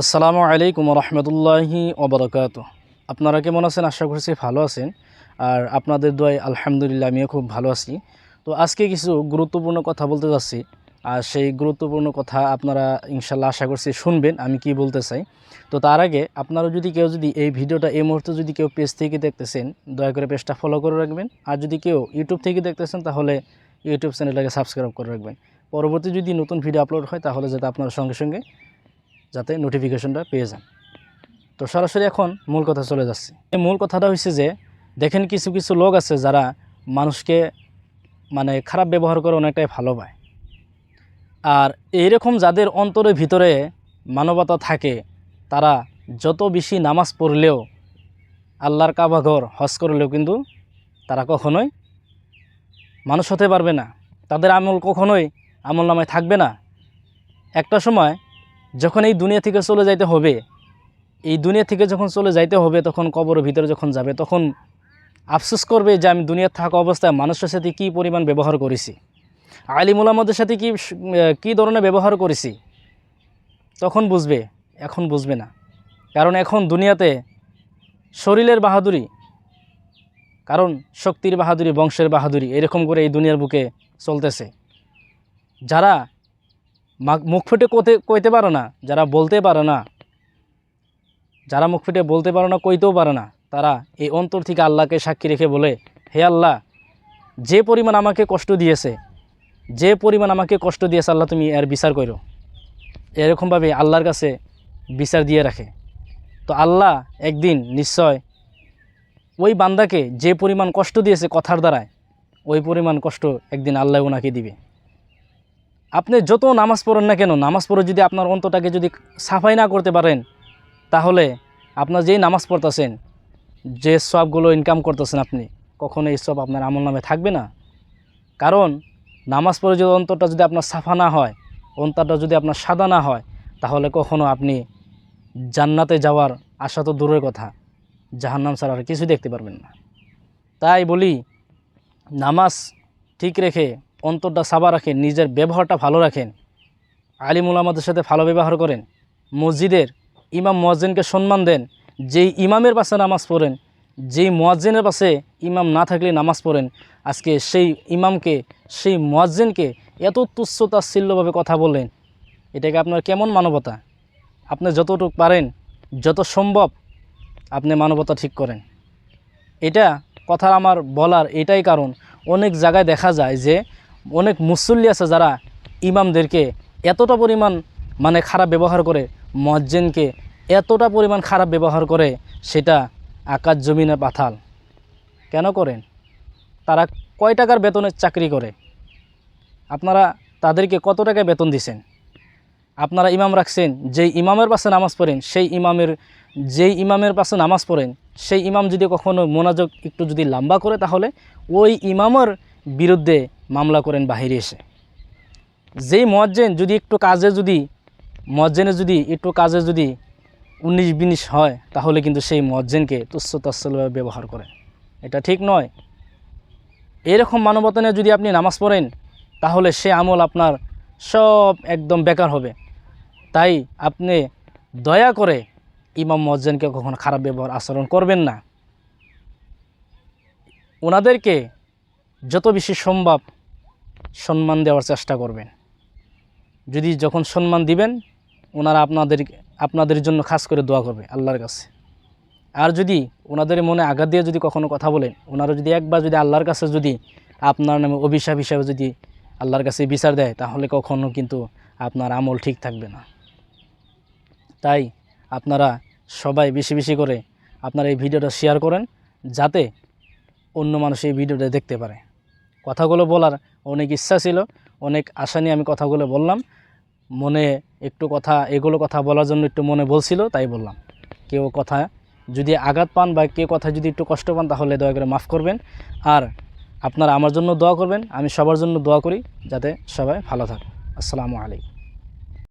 আসসালামু আলাইকুম রহমতুল্লাহি ওবরাকাত আপনারা কেমন আছেন? আশা করছি ভালো আছেন। আর আপনাদের দোয়ায় আলহামদুলিল্লাহ আমিও খুব ভালো আছি। তো আজকে কিছু গুরুত্বপূর্ণ কথা বলতে যাচ্ছি। আর সেই গুরুত্বপূর্ণ কথা আপনারা ইনশাল্লাহ আশা করছি শুনবেন, আমি কি বলতে চাই। তো তার আগে আপনারা যদি কেউ যদি এই ভিডিওটা এই মুহূর্তে যদি কেউ পেজ থেকে দেখতেছেন, দয়া করে পেজটা ফলো করে রাখবেন। আর যদি কেউ ইউটিউব থেকে দেখতেছেন, তাহলে ইউটিউব চ্যানেলটাকে সাবস্ক্রাইব করে রাখবেন। পরবর্তী যদি নতুন ভিডিও আপলোড হয়, তাহলে যাতে আপনার সঙ্গে সঙ্গে যাতে নোটিফিকেশনটা পেয়ে যান। তো সরাসরি এখন মূল কথা চলে যাচ্ছে। এই মূল কথাটা হচ্ছে যে, দেখেন কিছু কিছু লোক আছে যারা মানুষকে মানে খারাপ ব্যবহার করে অনেকটাই ভালো পায় আর এইরকম যাদের অন্তরের ভিতরে মানবতা থাকে, তারা যত বেশি নামাজ পড়লেও আল্লাহর কাবাঘর হজ করলেও কিন্তু তারা কখনোই মানুষ হতে পারবে না। তাদের আমল কখনোই আমল নামায় থাকবে না। একটা সময় যখন এই দুনিয়া থেকে চলে যাইতে হবে, এই দুনিয়া থেকে যখন চলে যাইতে হবে, তখন কবরের ভিতরে যখন যাবে, তখন আফসোস করবে যে আমি দুনিয়ার থাকা অবস্থায় মানুষের সাথে কী পরিমাণ ব্যবহার করেছি, আলিমুল আমাদের সাথে কি, কী ধরনের ব্যবহার করেছি, তখন বুঝবে, এখন বুঝবে না। কারণ এখন দুনিয়াতে শরীরের বাহাদুরি, কারণ শক্তির বাহাদুরি, বংশের বাহাদুরি, এরকম করে এই দুনিয়ার বুকে চলতেছে। যারা মুখ ফুটে কোতে কইতে পারে না, যারা বলতে পারে না। যারা মুখ ফুটে বলতে পারে না, কইতেও পারে না। তারা এই অন্তর থেকে আল্লাহকে সাক্ষী রেখে বলে, হে আল্লাহ, যে পরিমাণ আমাকে কষ্ট দিয়েছে, যে পরিমাণ আমাকে কষ্ট দিয়েছে আল্লাহ, তুমি এর বিচার করো এরকমভাবে আল্লাহর কাছে বিচার দিয়ে রাখে। তো আল্লাহ একদিন নিশ্চয় ওই বান্দাকে যে পরিমাণ কষ্ট দিয়েছে কথার দ্বারায়, ওই পরিমাণ কষ্ট একদিন আল্লাহ ওনাকে দিবে। আপনি যত নামাজ পড়েন না কেন, নামাজ পড়ে যদি আপনার অন্তটাকে যদি সাফাই না করতে পারেন, তাহলে আপনার যেই নামাজ পড়তেছেন, যে সবগুলো ইনকাম করতেছেন আপনি, কখনো এই সব আপনার আমল নামে থাকবে না। কারণ নামাজ পড়ে যদি অন্তরটা যদি আপনার সাফা না হয়, অন্তরটা যদি আপনার সাদা না হয়, তাহলে কখনো আপনি জান্নাতে যাওয়ার আশা তো দূরের কথা, জাহান্নাম ছাড়া আর কিছু দেখতে পারবেন না। তাই বলি, নামাজ ঠিক রেখে অন্তরটা সাবা রাখেন, নিজের ব্যবহারটা ভালো রাখেন। আলিমুল আমাদের সাথে ভালো ব্যবহার করেন। মসজিদের ইমাম মোয়াজ্জিনকে সম্মান দেন। যেই ইমামের পাশে নামাজ পড়েন, যেই মোয়াজ্জিনের পাশে ইমাম না থাকলে নামাজ পড়েন, আজকে সেই ইমামকে, সেই মোয়াজ্জিনকে এত তুচ্ছ তাচ্ছিল্যভাবে কথা বললেন, এটাকে আপনার কেমন মানবতা? আপনি যতটুকু পারেন, যত সম্ভব আপনি মানবতা ঠিক করেন। এটা কথা আমার বলার এটাই কারণ। অনেক জায়গায় দেখা যায় যে অনেক মুসল্লি আছে যারা ইমামদেরকে এতটা পরিমাণ মানে খারাপ ব্যবহার করে মজ্জেনকে এতটা পরিমাণ খারাপ ব্যবহার করে, সেটা আকাশ জমিনের পাথাল কেন করেন? তারা কয় টাকার বেতনের চাকরি করে? আপনারা তাদেরকে কত টাকা বেতন দিছেন? আপনারা ইমাম রাখছেন, যেই ইমামের পাশে নামাজ পড়েন, সেই ইমামের যেই ইমামের পাশে নামাজ পড়েন, সেই ইমাম যদি কখনো মনোযোগ একটু যদি লম্বা করে তাহলে ওই ইমামের বিরুদ্ধে মামলা করেন বাহিরে এসে। যেই মজ্জেন যদি একটু কাজে যদি, মজ্জেনে যদি একটু কাজে যদি উনিশ বিনিশ হয়, তাহলে কিন্তু সেই মজ্জেনকে তুচ্ছ তাচ্ছলভাবে ব্যবহার করে। এটা ঠিক নয়। এরকম মানবতনে যদি আপনি নামাজ পড়েন, তাহলে সে আমল আপনার সব একদম বেকার হবে। তাই আপনি দয়া করে ইমাম মজ্জেনকে কখনো খারাপ ব্যবহার আচরণ করবেন না। ওনাদেরকে যত বেশি সম্ভব সম্মান দেওয়ার চেষ্টা করবেন। যদি যখন সম্মান দিবেন, ওনারা আপনাদের আপনাদের জন্য খাস করে দোয়া করবে আল্লাহর কাছে। আর যদি ওনাদের মনে আঘাত দিয়ে যদি কখনো কথা বলেন, ওনারা যদি একবার যদি আল্লাহর কাছে যদি আপনার নামে অভিশাপ হিসাবে যদি আল্লাহর কাছে বিচার দেয়, তাহলে কখনো কিন্তু আপনার আমল ঠিক থাকবে না। তাই আপনারা সবাই বেশি বেশি করে আপনার এই ভিডিওটা শেয়ার করেন, যাতে অন্য মানুষ এই ভিডিওটা দেখতে পারে। কথাগুলো বলার অনেক ইচ্ছা ছিল, অনেক আশা নিয়ে আমি কথাগুলো বললাম। মনে একটু কথা, এগুলো কথা বলার জন্য একটু মনে বলছিল, তাই বললাম। কেউ কথা যদি আঘাত পান বা কেউ কথা যদি একটু কষ্ট পান, তাহলে দয়া করে মাফ করবেন। আর আপনারা আমার জন্য দোয়া করবেন, আমি সবার জন্য দোয়া করি, যাতে সবাই ভালো থাকে। আসসালামু আলাইকুম।